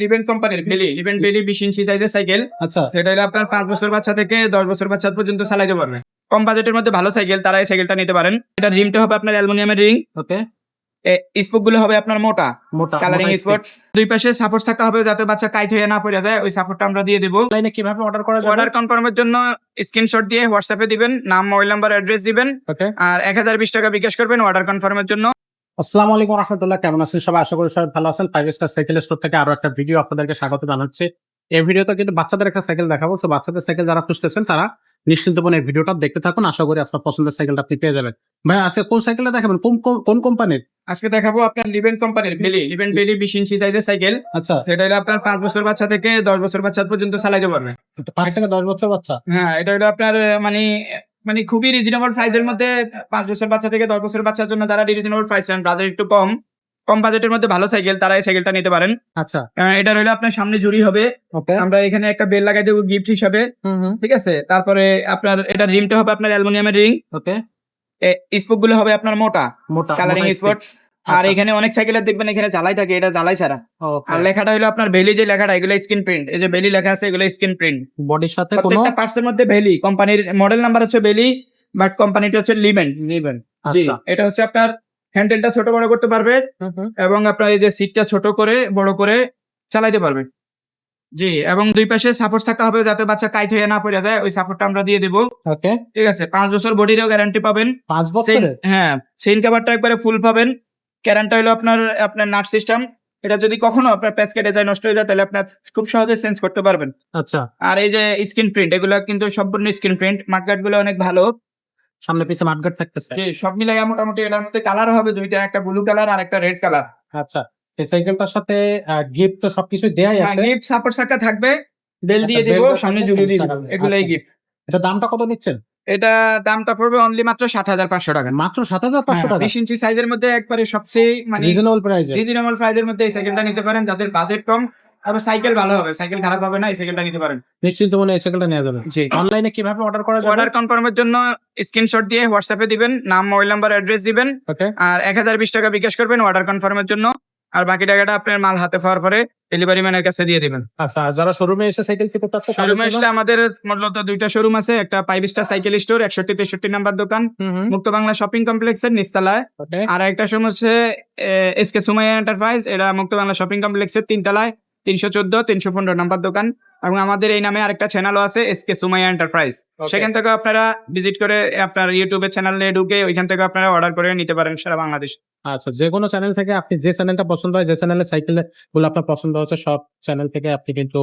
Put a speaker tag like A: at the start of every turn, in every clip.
A: লিভেন কোম্পানির ভেলি লিভেন ভেলি বিশ ইঞ্চি সাইজের সাইকেল
B: আচ্ছা।
A: এটা হলো আপনার পাঁচ বছর বাচ্চা থেকে দশ বছর বাচ্চা পর্যন্ত চালাইতে পারবে। কম বাজেটের মধ্যে ভালো সাইকেল তারা এই সাইকেলটা নিতে পারেন। এটা রিমটা হবে আপনার অ্যালুমিনিয়ামের রিং
B: ওকে।
A: স্পোকগুলো হবে আপনার মোটা।
B: মোটা
A: কালারিং স্পট দুই পাশে সাপোর্ট থাকতে হবে যাতে বাচ্চা কাইট হয়ে না পড়ে যায়। ওই সাপোর্টটা আমরা দিয়ে দেবো।
B: অনলাইনে কীভাবে অর্ডার করা যাবে?
A: অর্ডার কনফার্মের জন্য স্ক্রিনশট দিয়ে হোয়াটসঅ্যাপে দিবেন নাম মোবাইল নাম্বার অ্যাড্রেস দিবেন। আর এক হাজার বিশ টাকা বিকাশ করবেন অর্ডার কনফার্মের জন্য।
B: আসসালামু আলাইকুম রহমতুল্লাহ কেমন আছেন সবাই? আশা করি সবাই ভালো আছেন। ফাইভ স্টার সাইকেল স্টোর থেকে আরও একটা ভিডিও আপনাদেরকে স্বাগত জানাচ্ছি। এই ভিডিওতে কিন্তু বাচ্চাদের একটা সাইকেল দেখাবো। তো বাচ্চাদের সাইকেল যারা খুঁজতেছেন তারা নিশ্চিন্ত মনে এই ভিডিওটা দেখতে থাকুন। আশা করি আপনার পছন্দের সাইকেলটা আপনি পেয়ে যাবেন। ভাই আজকে কোন সাইকেলটা দেখাবেন? কোন কোন- কোম্পানির
A: আজকে দেখাবো আপনার লিভেন কোম্পানির ভেলি লিভেন ভেলি বিশ ইঞ্চি সাইজের সাইকেল
B: আচ্ছা।
A: এটা হলো আপনার পাঁচ বছর বাচ্চা থেকে দশ বছর বাচ্চা পর্যন্ত চালাইতে পারবে।
B: পাঁচ থেকে দশ বছর বাচ্চা?
A: হ্যাঁ এটা হলো আপনার মানে মানে খুবই রিজনেবল প্রাইসের মধ্যে পাঁচ বছর বাচ্চা থেকে দশ বছর বাচ্চার জন্য তারা রিজনেবল প্রাইস চান। ব্রাদার একটু কম কম বাজেটের মধ্যে ভালো সাইকেল তারা এই সাইকেলটা নিতে পারেন।
B: আচ্ছা।
A: এটা রইল আপনার সামনে জুড়ি হবে। আমরা এখানে একটা বেল লাগাই দেবো গিফট হিসাবে। ঠিক আছে? তারপরে আপনার এটা রিমটা হবে আপনার অ্যালুমিনিয়ামের রিং
B: ওকে
A: স্পোকগুলো হবে আপনার মোটা।
B: মোটা
A: কালারিং স্পট আর এখানে অনেক সাইকেলের দেখবেন এখানে জ্বালাই থাকে এটা জ্বালাই ছাড়া। আর লেখাটা হলো আপনার ভেলি যে লেখাটা এগুলো স্ক্রিন প্রিন্ট এই যে ভেলি লেখা আছে এগুলো স্ক্রিন প্রিন্ট
B: বডির সাথে কোনো
A: প্রত্যেকটা পার্টসের মধ্যে ভেলি। কোম্পানির মডেল নাম্বার হচ্ছে ভেলি বাট কোম্পানিটা হচ্ছে লিভেন লিভেন জি
B: আচ্ছা।
A: এটা হচ্ছে আপনার হ্যান্ডেলটা ছোট বড় করতে পারবে এবং আপনার এই যে সিটটা ছোট করে বড় করে চালাইতে পারবে। জি এবং দুই পাশে সাপোর্ট থাকতে হবে যাতে বাচ্চা কাইট হয়ে না পড়ে যায় ওই সাপোর্টটা আমরা দিয়ে দেবো।
B: ওকে
A: ঠিক আছে পাঁচ বছর বডিরও গ্যারান্টি পাবেন।
B: পাঁচ বছরের?
A: হ্যাঁ চেইন কাভারটা একবারে ফুল পাবেন। ক্যারানটা হলো আপনার আপনার নাট সিস্টেম এটা যদি কখনো আপনার প্যাচ কেটে যায় নষ্ট হয়ে যায় তাহলে আপনার খুব সহজে চেঞ্জ করতে পারবেন।
B: আচ্ছা।
A: আর এই যে স্ক্রিন প্রিন্ট এগুলো কিন্তু সম্পূর্ণ স্ক্রিন প্রিন্ট মার্কেটগুলো অনেক ভালো।
B: সামনে পিছে মাঠগাট থাকতেছে।
A: যে সব মিলাই মোটামুটি এটার মধ্যে কালার হবে দুইটা একটা ব্লু কালার আর একটা রেড কালার
B: আচ্ছা এই সাইকেলটার সাথে গিফট তো সবকিছু দেয়াই আছে।
A: গিফট সাপোর্ট সাকা থাকবে বেল দিয়ে
B: একটা
A: দিব সামনে জুড়ে দিয়ে দিব এগুলাই
B: আচ্ছা।
A: গিফট
B: এটা দামটা কত নিচ্ছেন?
A: এটা দামটা পড়বে অনলি মাত্র সাত হাজার পাঁচশো টাকা।
B: মাত্র সাত হাজার পাঁচশো টাকা?
A: বিশ ইঞ্চি সাইজের মধ্যে একবারে সবচেয়ে মানে
B: রিজনেবল প্রাইসে
A: রিজনেবল প্রাইজের মধ্যে এই সাইকেলটা নিতে পারেন। যাদের বাজেট কম তবে সাইকেল ভালো হবে। সাইকেল খারাপ হবে না এই সাইকেলটা নিতে পারেন।
B: নিশ্চিন্ত মনে এই সাইকেলটা নেওয়া যাবে।
A: জি।
B: অনলাইনে কীভাবে অর্ডার করা যাবে?
A: অর্ডার কনফার্মের জন্য স্ক্রিনশট দিয়ে হোয়াটসঅ্যাপে দিবেন নাম মোবাইল নাম্বার অ্যাড্রেস দিবেন।
B: ওকে
A: আর এক হাজার বিশ টাকা বিকাশ করবেন অর্ডার কনফার্মের জন্য। আর বাকি টাকাটা আপনার মাল হাতে পাওয়ার পরে ডেলিভারি ম্যানের কাছে দিয়ে দিবেন।
B: আচ্ছা আর যারা শোরুমে এসে সাইকেল কিনতে চাচ্ছে
A: শোরুমে
B: এসে
A: আসলে আমাদের মূলত দুইটা শোরুম আছে একটা ফাইভ স্টার সাইকেল স্টোর একষট্টি তেষট্টি নাম্বার দোকান মুক্ত বাংলা শপিং কমপ্লেক্সের নিস্তালায় আর একটা শোরুম হচ্ছে এস কে সুমাইয়া এন্টারপ্রাইজ এটা মুক্ত বাংলা শপিং কমপ্লেক্সের তিনতলায় তিনশো চোদ্দ তিনশো পনেরো নাম্বার দোকান। এবং আমাদের এই নামে আরেকটা চ্যানেলও আছে এস কে সুমাইয়া এন্টারপ্রাইজ সেখান থেকে আপনারা ভিজিট করে আপনার ইউটিউবের চ্যানেলে ঢুকে ওইখান থেকে আপনারা অর্ডার করে নিতে পারেন সারা বাংলাদেশ।
B: আচ্ছা যে কোনো চ্যানেল থেকে আপনি যে চ্যানেলটা পছন্দ হয় যে চ্যানেলে সাইকেলগুলো আপনার পছন্দ হচ্ছে সব চ্যানেল থেকে আপনি কিন্তু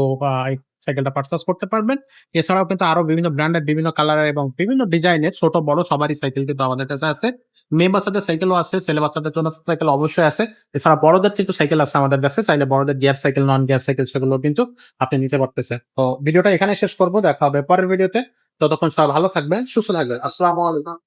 B: সাইকেলটা পারচেস করতে পারবেন। এছাড়াও কিন্তু আরও বিভিন্ন ব্র্যান্ডের বিভিন্ন কালারের এবং বিভিন্ন ডিজাইনের ছোট, বড় সবারই সাইকেল কিন্তু আমাদের কাছে আছে। মেয়ে বাচ্চাদের সাইকেলও আছে, ছেলে বাচ্চাদের জন্য সাইকেল অবশ্যই আছে। এছাড়া বড়দের কিন্তু সাইকেল আছে আমাদের কাছে, চাইলে বড়দের gear cycle non gear cycle সেগুলো কিন্তু আপনি নিতে পারতেছেন। তো ভিডিওটা এখানে শেষ করব, দেখা হবে পরের ভিডিওতে। ততক্ষণ সবাই ভালো থাকবেন, সুস্থ থাকবেন। আসসালামু আলাইকুম।